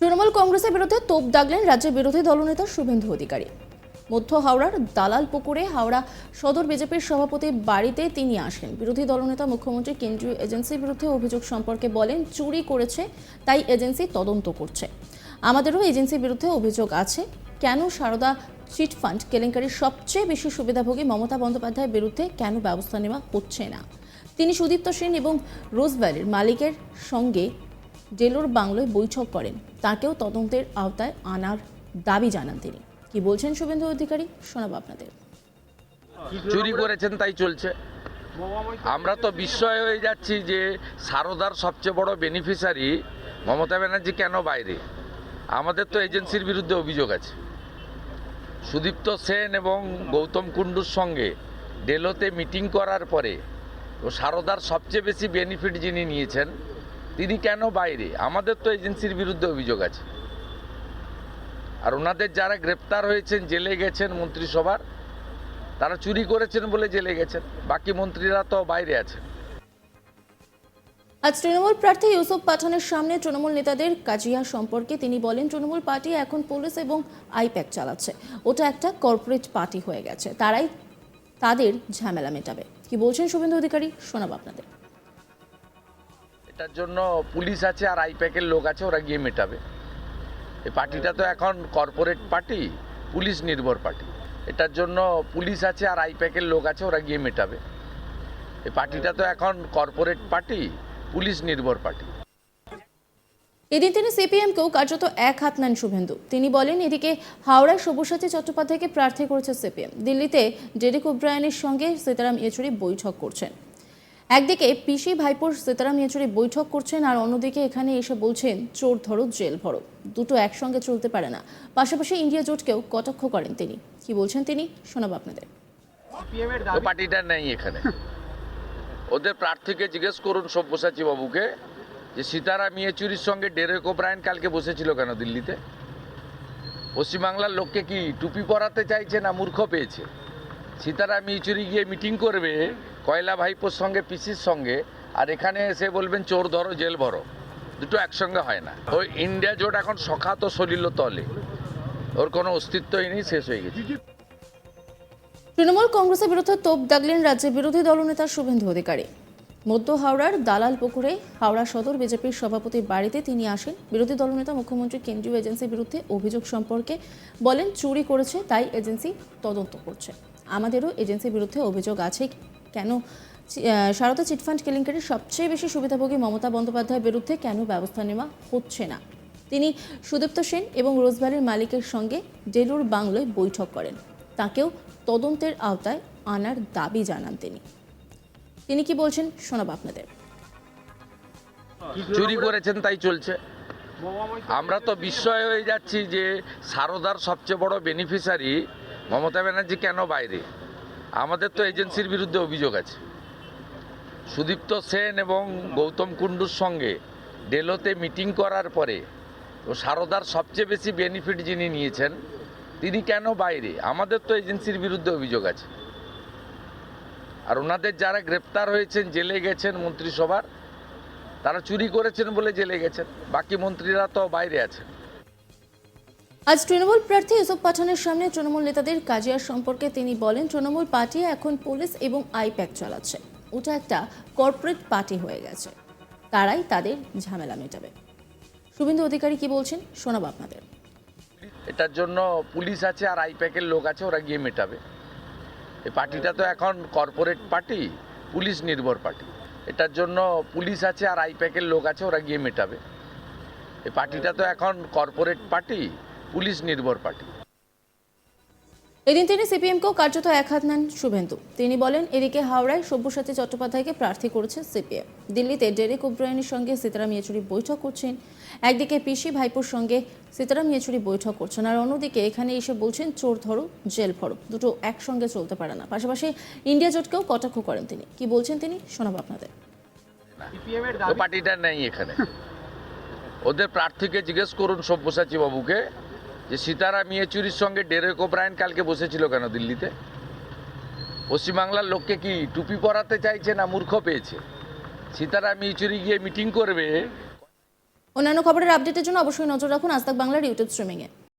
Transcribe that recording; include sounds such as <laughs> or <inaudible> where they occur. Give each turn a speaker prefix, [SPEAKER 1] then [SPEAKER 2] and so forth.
[SPEAKER 1] তৃণমূল কংগ্রেসের বিরুদ্ধে তোপ দাগলেন রাজ্যের বিরোধী দলনেতা শুভেন্দু অধিকারী। মধ্য হাওড়ার দালাল পুকুরে হাওড়া সদর বিজেপির সভাপতির বাড়িতে তিনি আসেন। বিরোধী দলনেতা মুখ্যমন্ত্রী কেন্দ্রীয় এজেন্সির বিরুদ্ধে অভিযোগ সম্পর্কে বলেন, চুরি করেছে, তাই এজেন্সি তদন্ত করছে। আমাদেরও এজেন্সির বিরুদ্ধে অভিযোগ আছে। কেন সারদা চিট ফান্ড কেলেঙ্কারির সবচেয়ে বেশি সুবিধাভোগী মমতা বন্দ্যোপাধ্যায়ের বিরুদ্ধে কেন ব্যবস্থা নেওয়া হচ্ছে না? তিনি সুদীপ্ত সেন এবং রোজভ্যালির মালিকের সঙ্গে ডেলোর বাংলোয় বৈঠক করেন। তাকেও তদন্তের আওতায় আনার দাবি জানান তিনি। কি বলছেন শুভেন্দু অধিকারী? শোনাবো আপনাদের।
[SPEAKER 2] চুরি করেছেন, তাই চলছে। আমরা তো বিস্ময় হয়ে যাচ্ছি যে সারদার সবচেয়ে বড় বেনিফিশিয়ারি মমতা ব্যানার্জি কেন বাইরে? আমাদের তো এজেন্সির বিরুদ্ধে অভিযোগ আছে। সুদীপ্ত সেন এবং গৌতম কুণ্ডুর সঙ্গে ডেলোতে মিটিং করার পরে ও সারদার সবচেয়ে বেশি বেনিফিট যিনি নিয়েছেন তিনি কেন বাইরে? আমাদের তো এজেন্সির বিরুদ্ধে অভিযোগ আছে। আর ওনাদের যারা গ্রেপ্তার হয়েছেন, জেলে গেছেন মন্ত্রিসভার, তারা চুরি করেছেন বলে জেলে গেছেন। বাকি মন্ত্রীরা তো বাইরে আছেন।
[SPEAKER 1] আজ তৃণমূল প্রার্থী ইউসুফ পাঠানের সামনে তৃণমূল নেতাদের কাজিয়া সম্পর্কে তিনি বলেন, তৃণমূল পার্টি এখন পুলিশ এবং আইপ্যাক চালাচ্ছে। ওটা একটা কর্পোরেট পার্টি হয়ে গেছে। তারাই তাদের ঝামেলা মেটাবে। কি বলছেন শুভেন্দু অধিকারী, শোনাব আপনাদের।
[SPEAKER 2] এটার জন্য পুলিশ আছে আর আইপ্যাকের লোক আছে, ওরা গিয়ে মেটাবে। এই পার্টিটা তো এখন কর্পোরেট পার্টি পুলিশ নির্ভর পার্টি এটার জন্য পুলিশ আছে আর আইপ্যাকের লোক আছে, ওরা গিয়ে মেটাবে। এই পার্টিটা তো এখন কর্পোরেট পার্টি পুলিশ নির্ভর পার্টি
[SPEAKER 1] এদিন তিনি সিপিএমকেও কার্যত এক হাত নেন শুভেন্দু। তিনি বলেন, এদিকে হাওড়ায় সব্যসাচী চট্টোপাধ্যায়কে প্রার্থী করেছে সিপিএম। দিল্লিতে ডেরেক ওব্রায়নের সঙ্গে সীতারাম ইয়েচুরি বৈঠক করছেন। একদিকে পিসি ভাইপোর সীতারাম ইয়েচুরি বৈঠক করছেন আর অন্যদিকে এখানে এসে বলছেন চোর ধরো জেল ভরো। দুটো একসঙ্গে চলতে পারে না। পাশাপাশি ইন্ডিয়া জোটকেও কটাক্ষ করেন তিনি। কি বলছেন তিনি? শোনাবো আপনাদের।
[SPEAKER 2] পার্টিটা নেই এখানে। <laughs> ওদের প্রার্থীকে জিজ্ঞেস করুন সব্যসাচী বাবুকে যে সীতারাম ইয়েচুরির সঙ্গে ডেরেক ওব্রায়ন কালকে বসেছিল কেন দিল্লিতে? পশ্চিমবাংলার লোককে কি টুপি পরাতে চাইছে না মূর্খ পেয়েছে? সীতারাম ইয়েচুরি গিয়ে মিটিং করবে কয়লা ভাইপোর সঙ্গে, পিসির সঙ্গে, আর এখানে এসে বলবেন, চোর ধরো, জেল ভরো। দুটো একসঙ্গে হয় না। ওই ইন্ডিয়া জোট এখন সখাত সলিল তলে। ওর কোনো অস্তিত্বই নেই, শেষ হয়ে গেছে।
[SPEAKER 1] তৃণমূল কংগ্রেসের বিরুদ্ধে তোপ দাগলেন রাজ্যের বিরোধী দলনেতা শুভেন্দু অধিকারী। মধ্য হাওড়ার দালাল পুকুরে হাওড়া সদর বিজেপির সভাপতির বাড়িতে তিনি আসেন। বিরোধী দলনেতা মুখ্যমন্ত্রী কেন্দ্রীয় এজেন্সির বিরুদ্ধে অভিযোগ সম্পর্কে বলেন, চুরি করেছে, তাই এজেন্সি তদন্ত করছে। আমাদেরও এজেন্সির বিরুদ্ধে অভিযোগ আছে কেন? সারদা চিটফান্ড কেলেঙ্কারির সবচেয়ে বেশি সুবিধাভোগী মমতা বন্দ্যোপাধ্যায়ের বিরুদ্ধে কেন ব্যবস্থা নেওয়া হচ্ছে না? তিনি সুদীপ্ত সেন এবং রোজভ্যালির মালিকের সঙ্গে ডেলুর বাংলোয় বৈঠক করেন। তাকেও তদন্তের আওতায় আনার দাবি জানান তিনি। তিনি কি বলছেন শোনাবো আপনাদের।
[SPEAKER 2] চুরি করেছেন, তাই চলছে। আমরা তো বিস্ময় হয়ে যাচ্ছি যে সারদার সবচেয়ে বড় বেনিফিশিয়ারি মমতা ব্যানার্জি কেন বাইরে? আমাদের তো এজেন্সির বিরুদ্ধে অভিযোগ আছে। সুদীপ্ত সেন এবং গৌতম কুণ্ডুর সঙ্গে ডেলোতে মিটিং করার পরে ও সারদার সবচেয়ে বেশি বেনিফিট যিনি নিয়েছেন, তিনি কেন বাইরে? আমাদের তো এজেন্সির বিরুদ্ধে অভিযোগ আছে। আর ওনাদের যারা গ্রেপ্তার হয়েছেন, জেলে গেছেন মন্ত্রিসভার, তারা চুরি করেছেন বলে জেলে গেছেন। বাকি মন্ত্রীরা তো বাইরে আছেন।
[SPEAKER 1] আজ তৃণমূল প্রার্থী ইউসুফ পাঠানের সামনে তৃণমূল নেতাদের কাজিয়ার সম্পর্কে তিনি বলেন, তৃণমূল পার্টি এখন পুলিশ এবং আইপ্যাক চালাচ্ছে। ওটা একটা কর্পোরেট পার্টি হয়ে গেছে। তারাই তাদের ঝামেলা মেটাবে। শুভেন্দু অধিকারী কি বলছেন? শোনাবো আপনাদের।
[SPEAKER 2] এটার জন্য পুলিশ আছে আর আইপ্যাকের লোক আছে, ওরা গিয়ে মেটাবে। এই পার্টিটা তো এখন কর্পোরেট পার্টি পুলিশ নির্ভর পার্টি এটার জন্য পুলিশ আছে আর আইপ্যাকের লোক আছে, ওরা গিয়ে মেটাবে। এই পার্টিটা তো এখন কর্পোরেট পার্টি পুলিশ নির্ভর পার্টি।
[SPEAKER 1] এদিন তিনি সিপিএমকেও কার্যত এক হাত নেন শুভেন্দু। তিনি বলেন এদিকে হাওড়ায় সব্যসাচী চট্টোপাধ্যায়কে প্রার্থী করেছে সিপিএম। দিল্লিতে ডেরেক ওব্রায়নের সঙ্গে সীতারাম ইয়েচুরি বৈঠক করছেন। একদিকে পিসি ভাইপোর সঙ্গে সীতারাম ইয়েচুরি বৈঠক করছেন। আর অন্যদিকে এখানে এসে বলছেন চোর ধরো জেল ভরো দুটো একসঙ্গে চলতে পারে না। পাশাপাশি ইন্ডিয়া জোটকেও কটাক্ষ করেন তিনি। কি বলছেন তিনি? শোনাবো আপনাদের।
[SPEAKER 2] পার্টিটা নেই এখানে। ওদের প্রার্থীকে জিজ্ঞেস করুন সব্যসাচী বাবুকে। যে সীতারাম ইয়েচুরির সঙ্গে ডেরেক ওব্রায়ন কালকে বসেছিল কেন দিল্লিতে? পশ্চিমবাংলার লোককে কি টুপি পরাতে চাইছে না মূর্খ পেয়েছে? সীতারাম ইয়েচুরি গিয়ে মিটিং করবে।
[SPEAKER 1] অন্যান্য খবরের আপডেটের জন্য অবশ্যই নজর রাখুন আজ বাংলার ইউটিউব স্ট্রিমিংয়ে